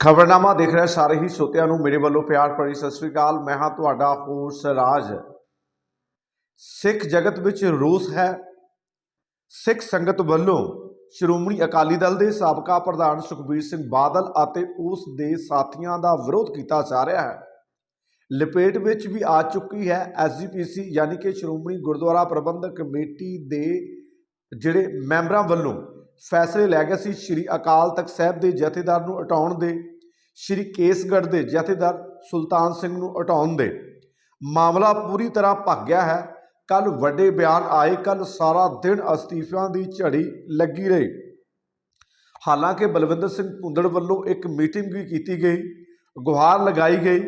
ਖਬਰਨਾਮਾ ਦੇਖ ਰਹੇ ਸਾਰੇ ਹੀ ਸਰੋਤਿਆਂ ਨੂੰ ਮੇਰੇ ਵੱਲੋਂ ਪਿਆਰ ਭਰੀ ਸਤਿ ਸ੍ਰੀ ਅਕਾਲ। ਮੈਂ ਹਾਂ ਤੁਹਾਡਾ ਹੋਸਟ ਰਾਜ। ਸਿੱਖ ਜਗਤ ਵਿੱਚ ਰੋਸ ਹੈ। ਸਿੱਖ ਸੰਗਤ ਵੱਲੋਂ ਸ਼੍ਰੋਮਣੀ ਅਕਾਲੀ ਦਲ ਦੇ ਸਾਬਕਾ ਪ੍ਰਧਾਨ ਸੁਖਬੀਰ ਸਿੰਘ ਬਾਦਲ ਅਤੇ ਉਸ ਦੇ ਸਾਥੀਆਂ ਦਾ ਵਿਰੋਧ ਕੀਤਾ ਜਾ ਰਿਹਾ ਹੈ। ਲਪੇਟ ਵਿੱਚ ਵੀ ਆ ਚੁੱਕੀ ਹੈ ਐਸਜੀਪੀਸੀ ਯਾਨੀ ਕਿ ਸ਼੍ਰੋਮਣੀ ਗੁਰਦੁਆਰਾ ਪ੍ਰਬੰਧਕ ਕਮੇਟੀ ਦੇ ਜਿਹੜੇ ਮੈਂਬਰਾਂ ਵੱਲੋਂ ਫੈਸਲੇ ਲੈ ਗਏ ਸੀ ਸ਼੍ਰੀ ਅਕਾਲ ਤਖਤ ਸਾਹਿਬ ਦੇ ਜਥੇਦਾਰ ਨੂੰ ਹਟਾਉਣ ਦੇ, ਸ਼੍ਰੀ ਕੇਸਗੜ੍ਹ ਦੇ ਜਥੇਦਾਰ ਸੁਲਤਾਨ ਸਿੰਘ ਨੂੰ ਹਟਾਉਣ ਦੇ। ਮਾਮਲਾ ਪੂਰੀ ਤਰ੍ਹਾਂ ਭੱਗ ਗਿਆ ਹੈ। ਕੱਲ ਵੱਡੇ ਬਿਆਨ ਆਏ ਕੱਲ ਸਾਰਾ ਦਿਨ ਅਸਤੀਫਿਆਂ ਦੀ ਝੜੀ ਲੱਗੀ ਰਹੀ। ਹਾਲਾਂਕਿ ਬਲਵਿੰਦਰ ਸਿੰਘ ਭੁੰਦੜ ਵੱਲੋਂ ਇੱਕ ਮੀਟਿੰਗ ਵੀ ਕੀਤੀ ਗਈ। ਗੁਹਾਰ ਲਗਾਈ ਗਈ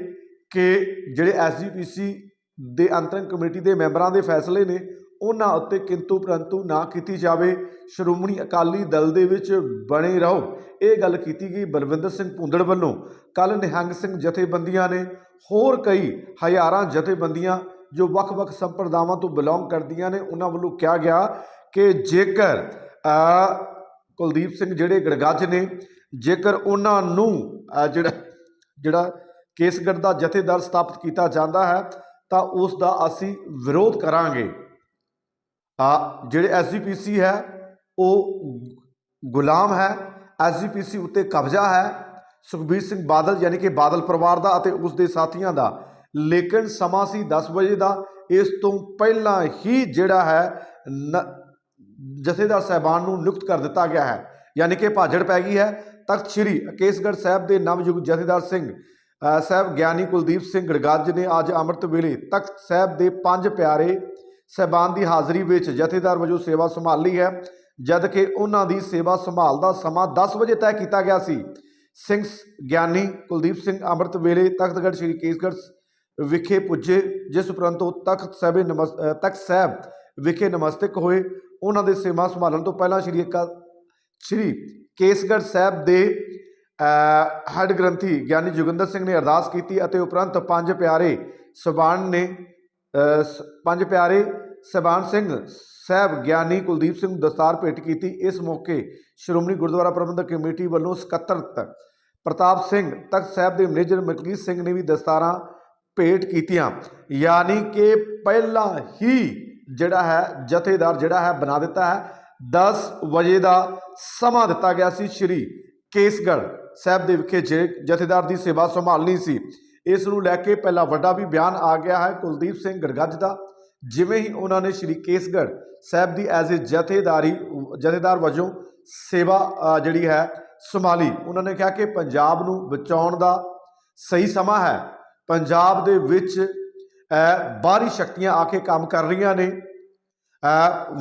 ਕਿ ਜਿਹੜੇ ਐਸਜੀਪੀਸੀ ਦੇ ਅੰਤਰਿਮ ਕਮੇਟੀ ਦੇ ਮੈਂਬਰਾਂ ਦੇ ਫੈਸਲੇ ਨੇ ਉਹਨਾਂ ਉੱਤੇ ਕਿੰਤੂ ਪਰੰਤੂ ਨਾ ਕੀਤੀ ਜਾਵੇ। ਸ਼੍ਰੋਮਣੀ ਅਕਾਲੀ ਦਲ ਦੇ ਵਿੱਚ ਬਣੇ ਰਹੋ। ਇਹ ਗੱਲ ਕੀਤੀ ਗਈ ਬਲਵਿੰਦਰ ਸਿੰਘ ਭੁੰਦੜ ਵੱਲੋਂ। ਕੱਲ ਨਿਹੰਗ ਸਿੰਘ ਜਥੇਬੰਦੀਆਂ ਨੇ ਹੋਰ ਕਈ ਹਜ਼ਾਰਾਂ ਜਥੇਬੰਦੀਆਂ ਜੋ ਵੱਖ-ਵੱਖ ਸੰਪਰਦਾਵਾਂ ਤੋਂ ਬਿਲੋਂਗ ਕਰਦੀਆਂ ਨੇ, ਉਹਨਾਂ ਵੱਲੋਂ ਕਿਹਾ ਗਿਆ ਕਿ ਜੇਕਰ ਕੁਲਦੀਪ ਸਿੰਘ ਜਿਹੜੇ ਗੜਗੱਜ ਨੇ, ਜੇਕਰ ਉਹਨਾਂ ਨੂੰ ਜਿਹੜਾ ਜਿਹੜਾ ਕੇਸਗੜ੍ਹ ਦਾ ਜਥੇਦਾਰ ਸਥਾਪਿਤ ਕੀਤਾ ਜਾਂਦਾ ਹੈ, ਤਾਂ ਉਸ ਦਾ ਅਸੀਂ ਵਿਰੋਧ ਕਰਾਂਗੇ। ਜਿਹੜੇ ਐਸਜੀਪੀਸੀ ਹੈ, ਉਹ ਗੁਲਾਮ ਹੈ ਐਸਜੀਪੀਸੀ ਉੱਤੇ ਕਬਜ਼ਾ ਹੈ। ਸੁਖਬੀਰ ਸਿੰਘ ਬਾਦਲ ਯਾਨੀ ਕਿ ਬਾਦਲ ਪਰਿਵਾਰ ਦਾ ਅਤੇ ਉਸ ਦੇ ਸਾਥੀਆਂ ਦਾ। ਲੇਕਿਨ ਸਮਾਂ ਸੀ 10 ਵਜੇ ਦਾ। ਇਸ ਤੋਂ ਪਹਿਲਾਂ ਹੀ ਜਿਹੜਾ ਹੈ, ਨ- ਜਥੇਦਾਰ ਸਾਹਿਬਾਨ ਨੂੰ ਨਿਯੁਕਤ ਕਰ ਦਿੱਤਾ ਗਿਆ ਹੈ। ਯਾਨੀ ਕਿ ਭਾਜੜ ਪੈ ਗਈ ਹੈ। ਤਖਤ ਸ੍ਰੀ ਕੇਸਗੜ੍ਹ ਸਾਹਿਬ ਦੇ ਨਵਯੁਗ ਜਥੇਦਾਰ ਸਿੰਘ ਸਾਹਿਬ ਗਿਆਨੀ ਕੁਲਦੀਪ ਸਿੰਘ ਗੜਗੱਜ ਨੇ ਅੱਜ ਅੰਮ੍ਰਿਤ ਵੇਲੇ ਤਖਤ ਸਾਹਿਬ ਦੇ ਪੰਜ ਪਿਆਰੇ ਸਹਿਬਾਨ ਦੀ ਹਾਜ਼ਰੀ ਵਿੱਚ ਜਥੇਦਾਰ ਵਜੋਂ ਸੇਵਾ ਸੰਭਾਲੀ ਹੈ। ਜਦ ਕਿ ਉਹਨਾਂ ਦੀ ਸੇਵਾ ਸੰਭਾਲ ਦਾ ਸਮਾਂ 10 ਵਜੇ ਤੈਅ ਕੀਤਾ ਗਿਆ ਸੀ। ਸਿੰਘ ਗਿਆਨੀ ਕੁਲਦੀਪ ਸਿੰਘ ਅੰਮ੍ਰਿਤ ਵੇਲੇ ਤਖਤਗੜ੍ਹ ਸ੍ਰੀ ਕੇਸਗੜ੍ਹ ਵਿਖੇ ਪੁੱਜੇ ਜਿਸ ਉਪਰੰਤ ਉਹ ਤਖਤ ਸਾਹਿਬੇ ਨਮਸ ਤਖਤ ਸਾਹਿਬ ਵਿਖੇ ਨਮਸਤਕ ਹੋਏ। ਉਹਨਾਂ ਦੇ ਸੇਵਾ ਸੰਭਾਲਣ ਤੋਂ ਪਹਿਲਾਂ ਸ੍ਰੀ ਅਕਾਲ ਸ੍ਰੀ ਕੇਸਗੜ੍ਹ ਸਾਹਿਬ ਦੇ ਅ, ਗ੍ਰੰਥੀ ਗਿਆਨੀ ਜੋਗਿੰਦਰ ਸਿੰਘ ਨੇ ਅਰਦਾਸ ਕੀਤੀ ਅਤੇ ਉਪਰੰਤ ਪੰਜ ਪਿਆਰੇ ਸਬਾਨ ਨੇ ਪੰਜ ਪਿਆਰੇ ਸਬਾਨ ਸਿੰਘ, ਸਾਹਿਬ ਗਿਆਨੀ ਕੁਲਦੀਪ ਸਿੰਘ ਨੂੰ ਦਸਤਾਰ ਭੇਟ ਕੀਤੀ। ਇਸ ਮੌਕੇ ਸ਼੍ਰੋਮਣੀ ਗੁਰਦੁਆਰਾ ਪ੍ਰਬੰਧਕ ਕਮੇਟੀ ਵੱਲੋਂ ਸਕੱਤਰ ਪ੍ਰਤਾਪ ਸਿੰਘ, ਤਖਤ ਸਾਹਿਬ ਦੇ ਮੈਨੇਜਰ ਮਲਕੀਤ ਸਿੰਘ ਨੇ ਵੀ ਦਸਤਾਰਾਂ ਭੇਟ ਕੀਤੀਆਂ। ਯਾਨੀ ਕਿ ਪਹਿਲਾਂ ਹੀ ਜਿਹੜਾ ਹੈ, ਜਥੇਦਾਰ ਜਿਹੜਾ ਹੈ, ਬਣਾ ਦਿੱਤਾ ਹੈ। 10 ਵਜੇ ਦਾ ਸਮਾਂ ਦਿੱਤਾ ਗਿਆ ਸੀ ਸ਼੍ਰੀ ਕੇਸਗੜ੍ਹ ਸਾਹਿਬ ਦੇ ਵਿਖੇ। ਜੇ ਜਥੇਦਾਰ ਦੀ ਸੇਵਾ ਸੰਭਾਲਣੀ ਸੀ। ਇਸ ਨੂੰ ਲੈ ਕੇ ਪਹਿਲਾ ਵੱਡਾ ਵੀ ਬਿਆਨ ਆ ਗਿਆ ਹੈ ਕੁਲਦੀਪ ਸਿੰਘ ਗੜਗੱਜ ਦਾ, ਜਿਵੇਂ ਹੀ ਉਹਨਾਂ ਨੇ ਸ਼੍ਰੀ ਕੇਸਗੜ੍ਹ ਸਾਹਿਬ ਦੀ ਐਜ਼ ਅ ਜਥੇਦਾਰੀ, ਜਥੇਦਾਰ ਵਜੋਂ ਸੇਵਾ ਜਿਹੜੀ ਹੈ ਸੰਭਾਲੀ। ਉਹਨਾਂ ਨੇ ਕਿਹਾ ਕਿ ਪੰਜਾਬ ਨੂੰ ਬਚਾਉਣ ਦਾ ਸਹੀ ਸਮਾਂ ਹੈ। ਪੰਜਾਬ ਦੇ ਵਿੱਚ ਬਾਹਰੀ ਸ਼ਕਤੀਆਂ ਆ ਕੇ ਕੰਮ ਕਰ ਰਹੀਆਂ ਨੇ।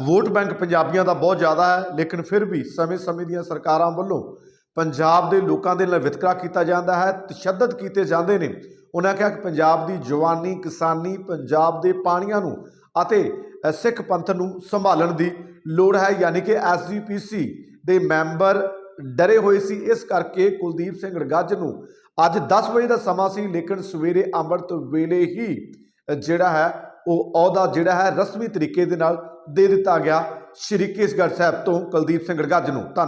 ਵੋਟ ਬੈਂਕ ਪੰਜਾਬੀਆਂ ਦਾ ਬਹੁਤ ਜ਼ਿਆਦਾ ਹੈ, ਲੇਕਿਨ ਫਿਰ ਵੀ ਸਮੇਂ-ਸਮੇਂ ਦੀਆਂ ਸਰਕਾਰਾਂ ਵੱਲੋਂ ਪੰਜਾਬ ਦੇ ਲੋਕਾਂ ਦੇ ਨਾਲ ਵਿਤਕਰਾ ਕੀਤਾ ਜਾਂਦਾ ਹੈ, ਤਸ਼ੱਦਦ ਕੀਤੇ ਜਾਂਦੇ ਨੇ। ਉਹਨਾਂ ਕਿਹਾ ਕਿ ਪੰਜਾਬ ਦੀ ਜਵਾਨੀ, ਕਿਸਾਨੀ, ਪੰਜਾਬ ਦੇ ਪਾਣੀਆਂ ਨੂੰ ਅਤੇ ਸਿੱਖ ਪੰਥ ਨੂੰ ਸੰਭਾਲਣ ਦੀ ਲੋੜ ਹੈ। ਯਾਨੀ ਕਿ ਐਸਜੀਪੀਸੀ ਦੇ ਮੈਂਬਰ ਡਰੇ ਹੋਏ ਸੀ। ਇਸ ਕਰਕੇ ਕੁਲਦੀਪ ਸਿੰਘ ਗੱਜ ਨੂੰ ਅੱਜ 10 ਵਜੇ ਦਾ ਸਮਾਂ ਸੀ, ਲੇਕਿਨ ਸਵੇਰੇ ਅੰਮ੍ਰਿਤ ਵੇਲੇ ਹੀ ਜਿਹੜਾ ਹੈ, ਉਹ ਅਹੁਦਾ ਜਿਹੜਾ ਹੈ, ਰਸਮੀ ਤਰੀਕੇ ਦੇ ਨਾਲ ਦੇ ਦਿੱਤਾ ਗਿਆ। ਸ਼੍ਰੀ ਕੇਸਗੜ੍ਹ ਸਾਹਿਬ ਤੋਂ ਕੁਲਦੀਪ ਸਿੰਘ ਗੱਜ ਨੂੰ। ਧੰਨਵਾਦ।